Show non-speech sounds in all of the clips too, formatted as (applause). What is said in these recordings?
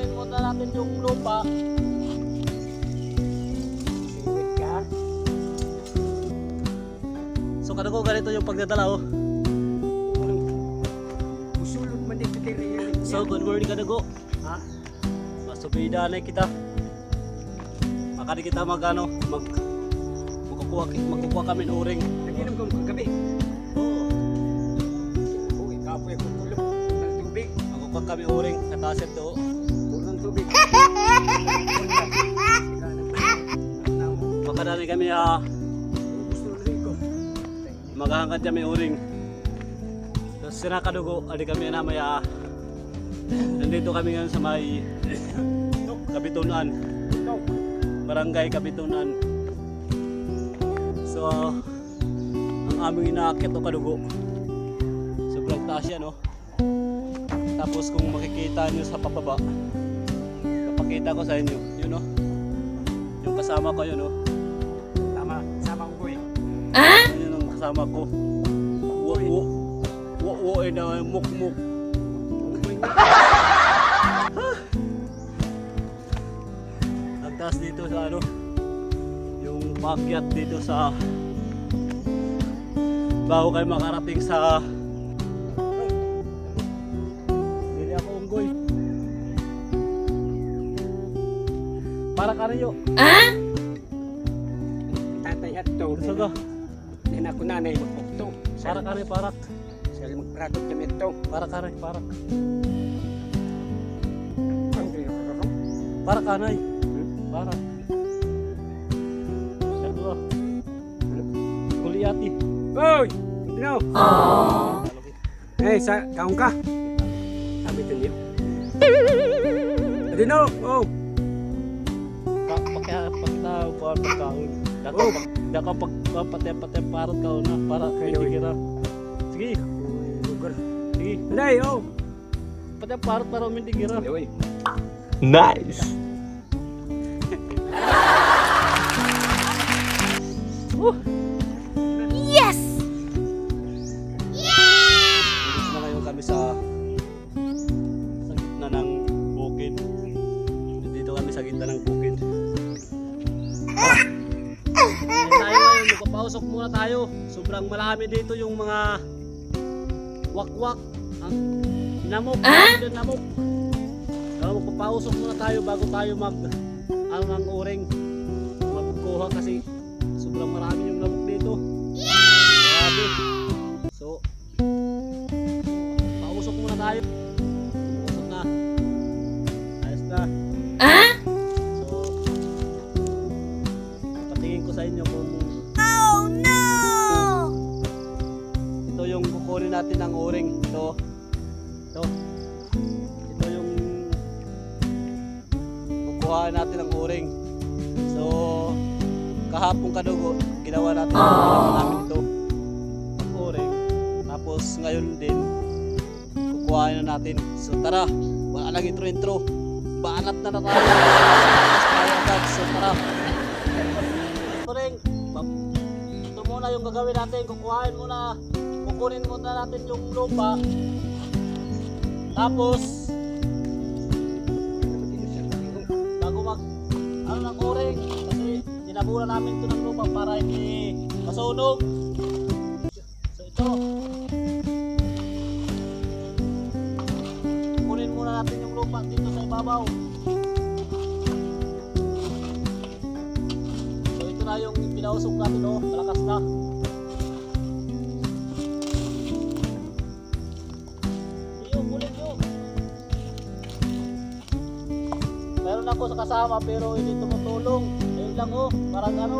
kukunin muna natin yung lupa. Singwit ka. So kadugo ganito yung pagdadala oh. Usulod man dito diri. So good morning kadugo. Ha? Masubida na kita. Maka di kita magano mag magkukuha magkukuha kami ng uring. Naginom ko kagabi. Oo. Uy, kapoy ko tulog. Tubig. Magkukuha kami uring kataset do. Makadali kami ko. maghahangad kami uring. Tapos sina kadugo, adi kami na may ah, nandito kami ngayon sa may Kabitunan, Ikaw. Barangay Kabitunan. So, ang aming inaakit o kadugo, sobrang taas yan, no? Tapos kung makikita nyo sa pababa, papakita ko sa inyo, yun, no? Yung kasama ko yun, no? Tama. Sama ko eh. Yun yung kasama ko. Wo, wo, wo, wo, eh, na muk, muk. (laughs) Ang taas dito sa ano, yung pakyat dito sa bago kayo makarating sa Para ka rin Tatay at to. Gusto ko. Yan ako nanay magpukto. Para ka rin, parak. Sila magpratot kami ito. Para ka rin, parak. Para kanay. Para. Ito. Kuliati. Oy! Dino! Eh, sa kaong ka? Sabi ito niyo. Dino! Oh! Pakya pakita ko ang pagkaon. Dako Oh. parot ka una para oy. kira. Sige, Lugar. sige. Day, oh! Pati parot para hindi. Oy! Nice. Uh, Sobrang marami dito yung mga wakwak. Ang namok, ah? namok. So, magpapausok muna tayo bago tayo mag ano ng uring. Magkukuha kasi sobrang marami yung lamok dito. Grabe. So, pausok muna tayo. Kukunin natin ng uring. Ito. Ito. Ito yung kukuhaan natin ng uring. So, kahapon kadugo, ginawa natin ginawa namin ito. Ang uring. Tapos ngayon din, kukuhain na natin. So tara, wala lang intro-intro. Banat na na tayo. So tara. Uring, ba- ito muna yung gagawin natin. Kukuhain muna. Kukunin muna natin yung lupa. Tapos, bago mag ano ng uring kasi dinabura namin ito ng lupa para hindi masunog. So ito. Kunin muna natin yung lupa dito sa ibabaw. So ito na yung pinausok natin oh. Malakas na ako sa kasama pero hindi tumutulong. Ayun lang oh, parang ano.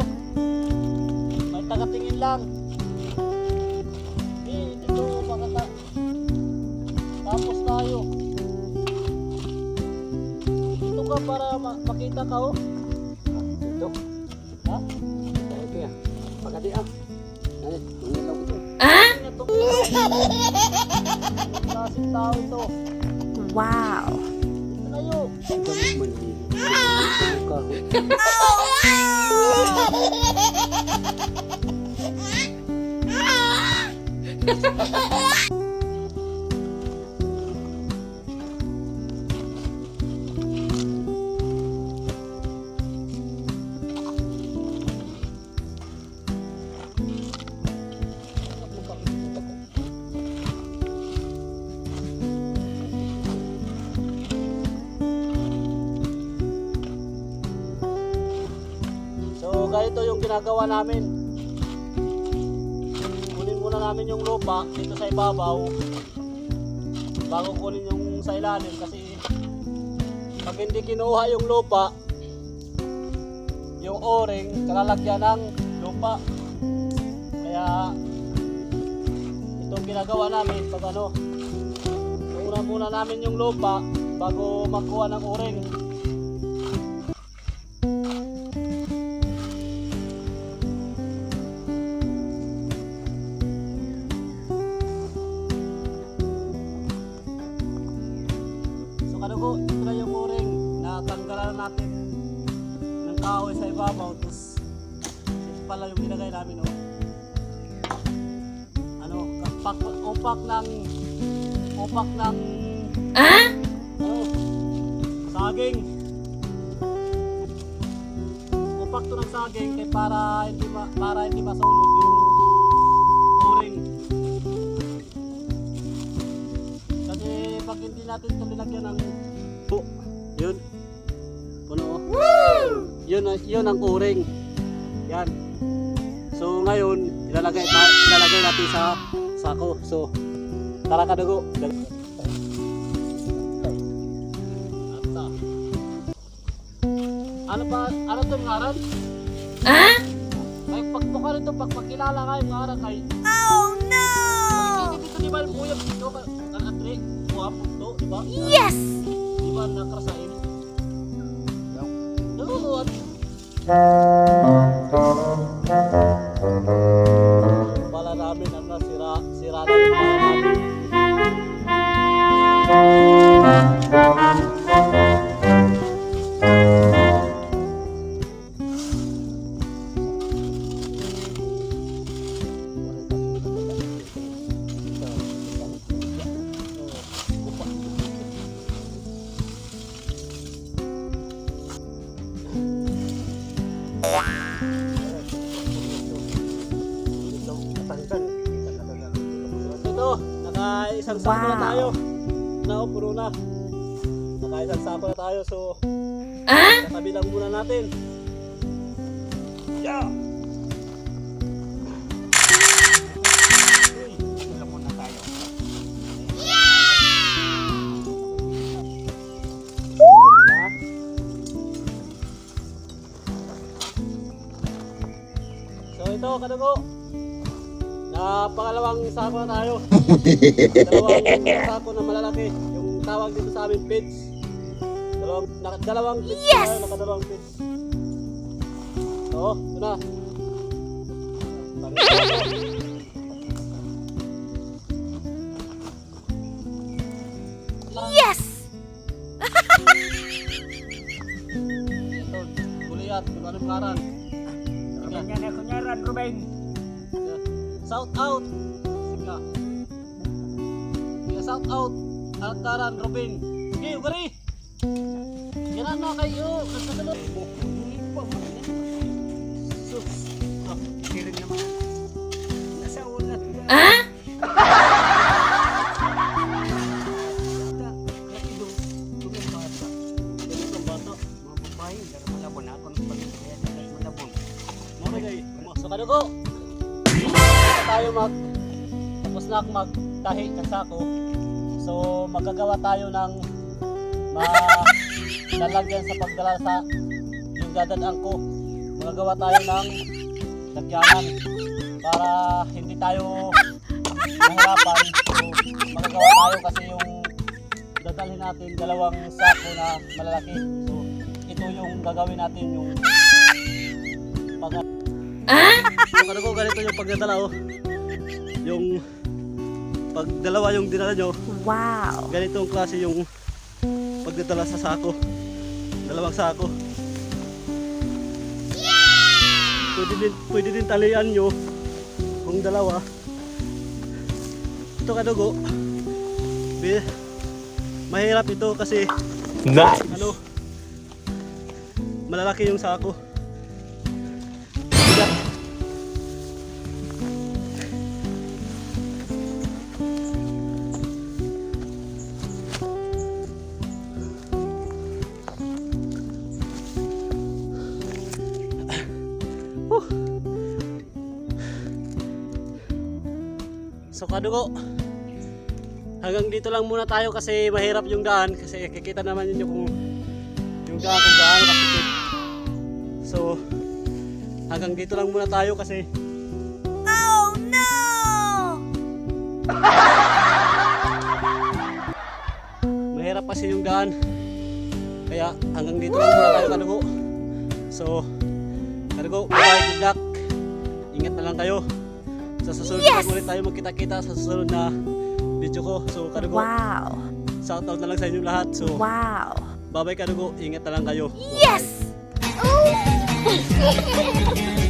May tagatingin lang. Eh, dito baka ta tapos tayo. Dito ka para ma- makita ka oh. Ito. Ha? Ito yan. Pagkati ah. Ay, hindi lang ito. To? Klaseng tao ito. Wow! Ito na yun. Ang gamit man eh. Kahoy. Ganito yung ginagawa namin. Kunin muna namin yung lupa dito sa ibabaw bago kunin yung sa ilalim kasi pag hindi kinuha yung lupa yung o-ring kalalagyan ng lupa kaya itong ginagawa namin pag ano Una muna namin yung lupa bago magkuha ng uring. Kadugo, ito na yung uring na tanggalan natin ng kahoy sa ibabaw. Tapos ito pala yung nilagay namin. Oh. Ano, kapak, upak ng upak ng ano, saging. Upak to ng saging kay para hindi ma, para hindi masunog yung uring. Kasi pag hindi natin ito nilagyan ng Yun, yun ang uring. Yan. So ngayon, ilalagay, ilalagay natin sa sako. So, Tara ka dugo. Ano pa, ano to ngaran? Huh? Ay, pagbuka nito, pagpakilala ka yung ngaran kay... Oh no! Hindi dito, di ba, yung buyag dito, kan Andre, guwapo to, di ba? Yes! Di ba, nakrasain? Oo, Ito, naka-isang sako na Wow. tayo. Na, oh, puro na. Naka-isang sako na tayo, so Huh? tatabi lang muna natin. Yeah! So ito, kadugo. Na pangalawang sako na tayo. (laughs) dalawang sako na malalaki. Yung tawag dito sa amin pits. Dalawang, naka, dalawang pits Yes! tayo, nakadalawang pits. Oo, ito na. Yes! Ito, Goliath, kung anong karan. Ganyan ako nyaran, Ruben. South out. Sige. Sige, south out. Ang karan, Robin. Sige, ugari. Yan na kayo. Nagkasunod. Sus. Ah, Kirin naman. Nasa ulat. Huh? ganito ang bata. Mamay kay, so kadugo. Tapos tayo mag tapos na magtahi ng sako. So magagawa tayo ng ma lalagyan sa pagdala sa yung dadaan ko. Magagawa tayo ng lagyanan para hindi tayo mahirapan. So magagawa tayo kasi yung dadalhin natin dalawang sako na malalaki. So ito yung gagawin natin yung pag yung ano ko, ganito yung pagdadala oh. Yung pag dalawa yung dinala nyo, Wow! ganito ang klase yung pagdadala sa sako. Dalawang sako. Pwede din, pwede din talian nyo kung dalawa. Ito kadugo. Bi- Mahirap ito kasi Nice. ano malalaki yung sako. Kadugo, hanggang dito lang muna tayo kasi mahirap yung daan kasi kikita naman ninyo kung yung daan kung gaano kasikip. So, hanggang dito lang muna tayo kasi Oh no! (laughs) mahirap kasi yung daan. Kaya hanggang dito lang muna tayo kadugo. So, kadugo, bye, good luck. Ingat na lang kayo. Sa susunod Yes! ulit tayo magkita-kita sa susunod na video ko. So, kadugo, Wow. shoutout na lang sa inyo lahat. So, Wow. bye-bye kadugo. Ingat na lang kayo. Yes! (laughs)